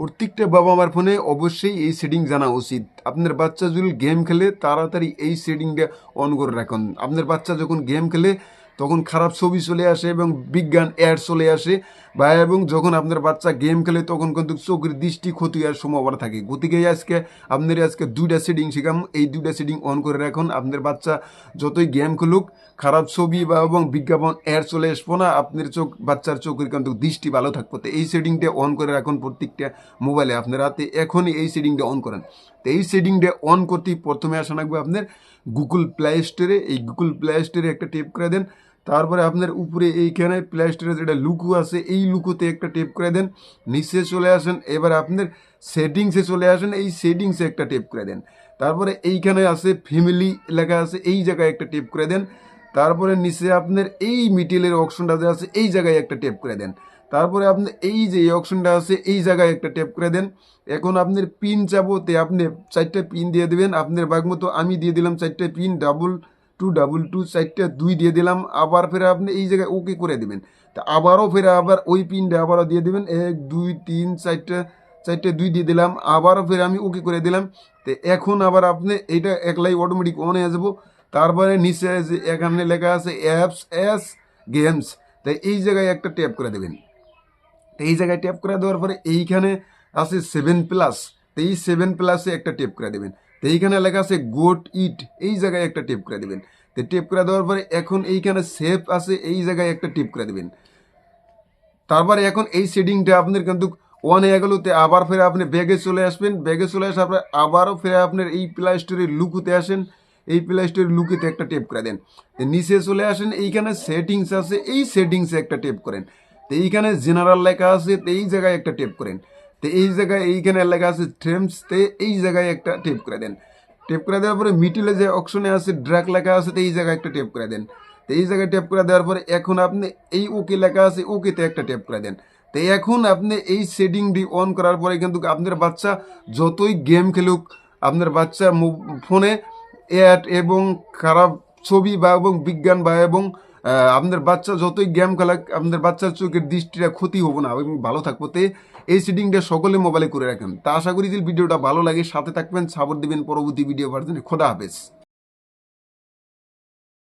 প্রত্যেকটা বাবা মার ফোনে অবশ্যই এই সেটিং জানা উচিত। আপনার বাচ্চা যদি গেম খেলে, তাড়াতাড়ি এই সেটিংটা অন করে রাখুন। আপনার বাচ্চা যখন গেম খেলে তখন খারাপ ছবি চলে আসে এবং বিজ্ঞান অ্যাড চলে আসে। বা এবং যখন আপনার বাচ্চা গেম খেলে, তখন কিন্তু চোখের দৃষ্টি ক্ষতি হওয়ার সম্ভাবনা থাকে। গতিকে আজকে আপনার আজকে দুইটা সেটিং শিখাম। এই দুইটা সেটিং অন করে রাখুন। আপনার বাচ্চা যতই গেম খেলুক, খারাপ ছবি বা এবং বিজ্ঞাপন অ্যাড চলে আসব না। আপনার চোখ, বাচ্চার চোখের কিন্তু দৃষ্টি ভালো থাকব। তো এই সেটিংটা অন করে রাখুন প্রত্যেকটা মোবাইলে আপনার হাতে এখনই এই সেটিংটা অন করেন। তো এই সেটিংটা অন করতে প্রথমে আসা লাগবে আপনার গুগল প্লে স্টোরে এই গুগল প্লে স্টোরে একটা টেপ করে দেন। তারপরে আপনার উপরে এইখানে প্লাস্টারের যেটা লুকু আছে, এই লুকুতে একটা টেপ করে দেন, নিচে চলে আসেন, এবার আপনার সেটিংসে চলে আসেন, এই সেটিংসে একটা টেপ করে দেন। তারপরে এইখানে আছে ফ্যামিলি লেখা আছে, এই জায়গায় একটা টেপ করে দেন। তারপরে নিচে আপনার এই মিটিলের অপশনটা যে আছে, এই জায়গায় একটা টেপ করে দেন। তারপরে আপনি এই যে অপশনটা আছে, এই জায়গায় একটা টেপ করে দেন। এখন আপনার পিন চাবোতে আপনি চারটে পিন দিয়ে দেবেন আপনার বাগ মতো আমি দিয়ে দিলাম চারটে pin double two double two চারটে দুই দিয়ে দিলাম, আবার ফের আপনি এই জায়গায় ওকে করে দিবেন। তা আবারও ফের আবার ওই পিনটা আবারও দিয়ে দিবেন। এক, দুই, তিন, চারটে চারটে দুই দিয়ে দিলাম, আবারও ফের আমি ওকে করে দিলাম। তো এখন আবার আপনি এইটা একলাই অটোমেটিক অন হয়ে যাব তারপরে নিচে যে এখানে লেখা আছে অ্যাপস অ্যাস গেমস তাই এই জায়গায় একটা ট্যাপ করে দেবেন। এই জায়গায় ট্যাপ করে দেওয়ার পরে এইখানে আছে সেভেন প্লাস তো এই সেভেন প্লাসে একটা টেপ করে দেবেন। তো এইখানে লেখা আছে গোট ইট এই জায়গায় একটা টেপ করে দেবেন। তো টেপ করে দেওয়ার পরে এখন এইখানে সেফ আছে, এই জায়গায় একটা টেপ করে দেবেন। তারপরে এখন এই সেটিংটা আপনার কিন্তু ওয়ান হয়ে গেল, তে আবার ফের আপনি ব্যাগে চলে আসবেন। ব্যাগে চলে আসার পরে আবারও ফের আপনার এই প্লে স্টোরের লুকুতে আসেন। এই প্লে স্টোরের লুকেতে একটা টেপ করে দেন। নিচে চলে আসেন, এইখানে সেটিংস আছে, এই সেটিংসে একটা টেপ করেন। তো এইখানে জেনারেল লেখা আছে, তো এই জায়গায় একটা টেপ করেন। তো এই জায়গায় এইখানে লেখা আছে ট্রেমস তে এই জায়গায় একটা টেপ করে দেন। টেপ করে দেওয়ার পরে মিডিলে যে অপশনে আছে ড্রাগ লেখা আছে, তো এই জায়গায় একটা টেপ করে দেন। তো এই জায়গায় টেপ করে দেওয়ার পরে এখন আপনি এই ওকে লেখা আছে ওকেতে একটা টেপ করে দেন। তো এখন আপনি এই সেটিংটি অন করার পরে কিন্তু আপনার বাচ্চা যতই গেম খেলুক, আপনার বাচ্চা ফোনে অ্যাড এবং খারাপ ছবি বা এবং বিজ্ঞান বা এবং আহ, আপনার বাচ্চা যতই গেম খেলাক আপনাদের বাচ্চার চোখের দৃষ্টিটা ক্ষতি হব না এবং ভালো থাকব। তে এই সেটিংটা সকলে মোবাইলে করে রাখেন। তা আশা করি যে ভিডিওটা ভালো লাগে সাথে থাকবেন সাপোর্ট দিবেন পরবর্তী ভিডিও পার্জনে খোদা হাফেজ।